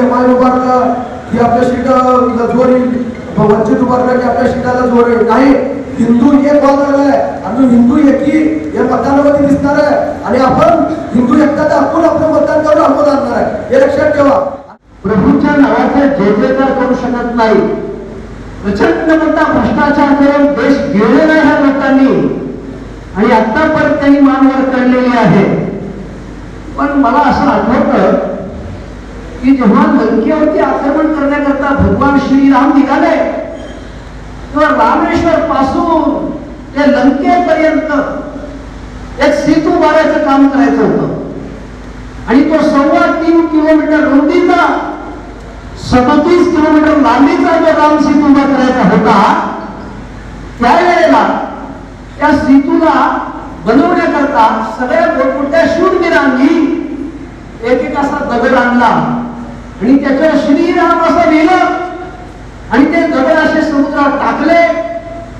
आर्य उभारलं की आपल्या सीटाला जोर येईल वंचित उभारलं की आपल्या सीटाला जोर येईल नाही हिंदू एक होणार आहे. आणि हिंदू एकी या मतदानामध्ये दिसणार आहे. आणि आपण हिंदू एकता दाखवून आपलं मतदान करून आपण आणणार आहे. हे लक्षात ठेवा. प्रभूच्या नावाचा जय जयकार करू शकत नाही. प्रचंड मोठा भ्रष्टाचार करून देश गेलेला ह्या लोकांनी. आणि आतापर्यंत त्यांनी मानवर काढलेली आहे. पण मला असं आठवतं की जेव्हा लंकेवरती आक्रमण करण्याकरता भगवान श्रीराम निघाले तेव्हा रामेश्वर पासून ते लंकेपर्यंत एक सेतू बारायचं काम करायचं होतं. आणि तो सव्वा तीन किलोमीटर रुंदीचा सदतीस किलोमीटर लांबीचा जो राम सेतू उभा करायचा होता त्यावेळेला त्या सेतूला बनवण्याकरता सगळ्या मोठमोठ्या शूरवीरांनी एक एक असा दगड आणला. आणि त्याच्यावर श्रीराम असं लिहिलं आणि ते दगड असे समुद्रात टाकले.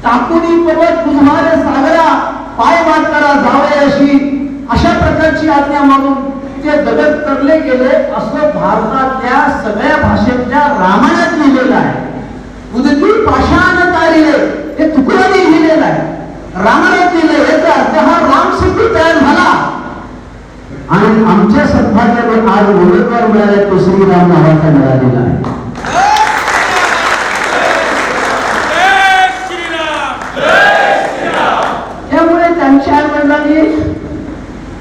टाकुनी पर्वत बुधवार सागरा पाय वाट करा जावे अशी अशा प्रकारची आज्ञा मानून ते दगड तरले गेले. असं भारतातल्या सगळ्या भाषेतल्या रामायणात लिहिलेलं आहे उदकी पाषाण तारिले हे तुकडाने लिहिलेलं आहे रामायणात लिहिलं याचा अर्थ हा राम सेतू तयार झाला आणि आमच्या आज उमेदवार मिळाला तो श्रीराम नावाचा मिळालेला आहे. त्यामुळे त्यांच्या आई वडिलांनी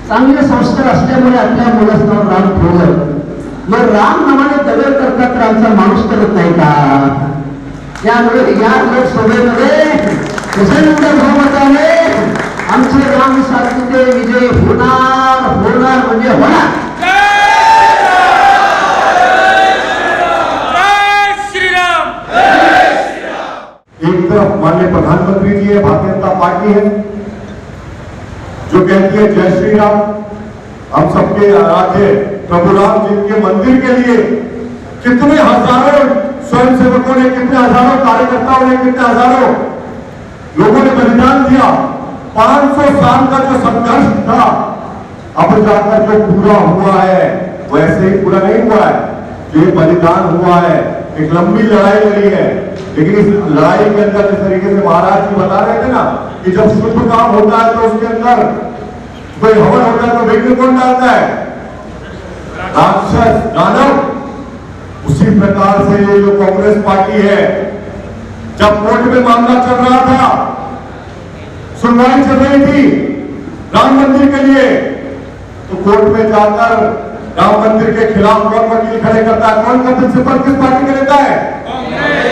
चांगले संस्कार असल्यामुळे आपल्या मुलाचं नाव राम ठेवलं. मग राम नावाने दगड करतात तर आमचा माणूस करत नाही का? त्यामुळे या लोकसभेमध्ये प्रचंड बहुमताने आमचे राम सारखे विजय होणार होणार म्हणजे होणार. माननीय प्रधानमंत्री जी है, भारतीय जनता पार्टी है, जो कहती है, जय श्री राम हम सबके आराध्य प्रभु राम जी के मंदिर के लिए कितने हज़ारों स्वयं सेवकों ने, कितने हज़ारों कार्यकर्ताओं ने, कितने हज़ारों लोगों ने बलिदान दिया। 500 साल का जो संघर्ष था, अब जाकर जो पूरा हुआ है, वैसे ही पूरा नहीं हुआ है, जो बलिदान हुआ है एक लंबी लड़ाई लड़ी है। लेकिन इस लड़ाई के अंदर जिस तरीके से महाराज जी बता रहे थे ना, कि जब शुभ काम होता है तो उसके अंदर कोई हवन होता है तो विघ्न कौन डालता है? राक्षस, दानव। उसी प्रकार से ये जो कांग्रेस पार्टी है, जब कोर्ट में मामला चल रहा था, सुनवाई चल रही थी राम मंदिर के लिए तो कोर्ट में जाकर राम मंदिर के खिलाफ कौन वकील खड़े करता है? कौन कदम से किस पार्टी का लेता है?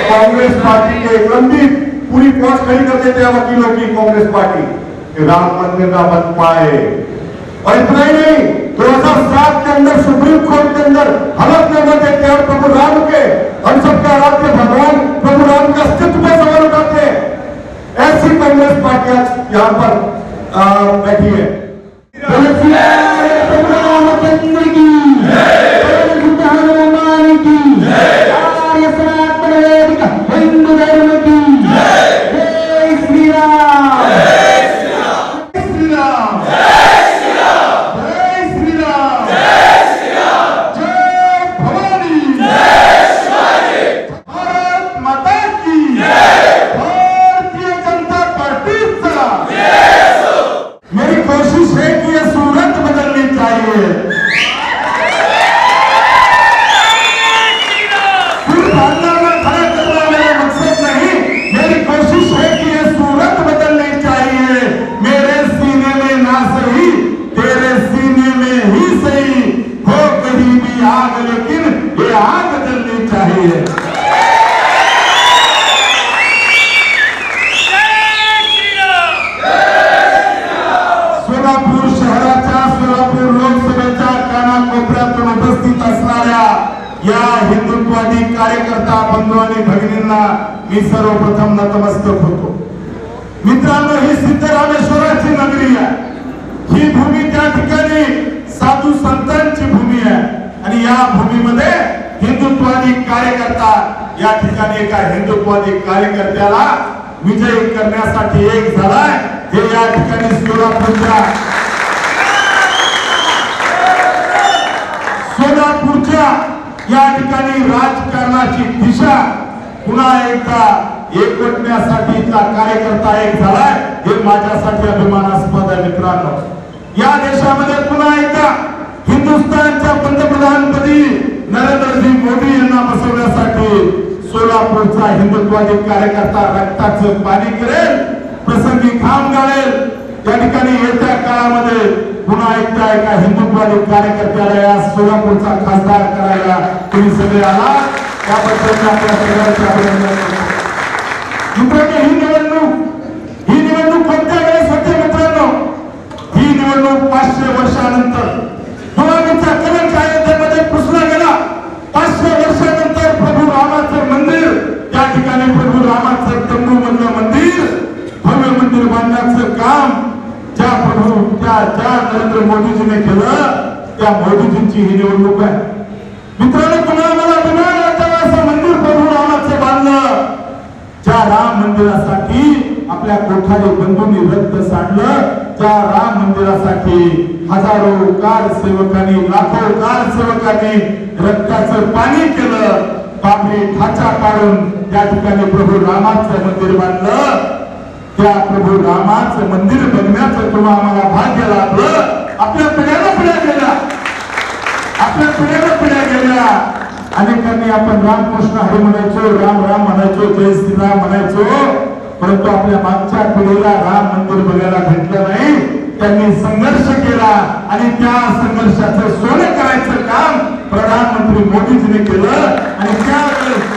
कांग्रेस पार्टी के लंबी पूरी फौज खड़ी कर देते हैं वकीलों की कांग्रेस पार्टी। कि राम मंदिर ना बन पाए। और इतना ही नहीं 2007 के अंदर, सुप्रीम कोर्ट के अंदर हलफनामा देते हैं और प्रभु राम के हम सबके आराध्य भगवान प्रभु राम के अस्तित्व पे सवाल उठाते हैं। ऐसी कांग्रेस पार्टी आज यहाँ पर बैठी है। Kapag naging आणि मी सर्वप्रथम नतमस्तक होतो मित्रांनो ही नगरी आहे ही भूमी साधू संतांची भूमी आहे आणि या भूमीमध्ये हिंदुत्वादी कार्यकर्ता या ठिकाणी हिंदुत्वादी कार्यकर्त्याला विजयी करण्यासाठी एक झालाय हे या ठिकाणी दिशा पुन्हा एकदा एकवटण्यासाठीचा कार्यकर्ता एक झालाय हे माझ्यासाठी अभिमानास्पद आहे मित्रांनो. या देशामध्ये पुन्हा एकदा हिंदुस्थानच्या पंतप्रधानपदी नरेंद्रजी मोदी यांना बसवण्यासाठी सोलापूरचा हिंदुत्वादी कार्यकर्ता रक्ताचं पाणी करेल प्रसंगी खाम गाळेल. त्या ठिकाणी येत्या काळामध्ये पुन्हा एकदा एका हिंदुत्वादी कार्यकर्त्याला या सोलापूरचा खासदार करायला तुम्ही सगळे आला त्याबद्दल मी आपल्या सगळ्यांचे अभिनंदन मित्रांनो ही निवडणूक ही निवडणूक कोणत्या वेळेस होते मित्रांनो ही निवडणूक पाचशे वर्षानंतर गुलामीचा कलंक अयोध्येमध्ये पुसला गेला पाचशे वर्षानंतर प्रभू रामाचं मंदिर त्या ठिकाणी प्रभू रामाचं तंबू मधलं मंदिर भव्य मंदिर बांधण्याचं काम ज्या प्रभू त्या ज्या नरेंद्र मोदीजीने केलं त्या मोदीजींची ही निवडणूक आहे. मित्रांनो तुम्हाला मला रामाचं ज्या राम मंदिरासाठी आपल्या कोठारी बंधूंनी रक्त सांडलं त्या राम मंदिरासाठी हजारो कार सेवकांनी लाखो कार सेवकांनी रक्ताचं पाणी केलं. बाबरी खाचा काढून त्या ठिकाणी प्रभू रामाचं मंदिर बांधलं. त्या प्रभू रामाचं मंदिर बनण्याचं तुम्हा आम्हाला भाग्य लाभलं. आपल्या पिढ्याला पिढ्या गेल्या. आपल्या पिढ्याला पिढ्या गेल्या. अनेकांनी आपण रामकृष्ण हरी म्हणायचो राम राम म्हणायचो जय श्रीराम म्हणायचो परंतु आपल्या मागच्या पिढीला राम मंदिर बघायला भेटलं नाही. त्यांनी संघर्ष केला आणि त्या संघर्षाचं सोनं करायचं काम प्रधानमंत्री मोदीजीने केलं. आणि त्यावेळेस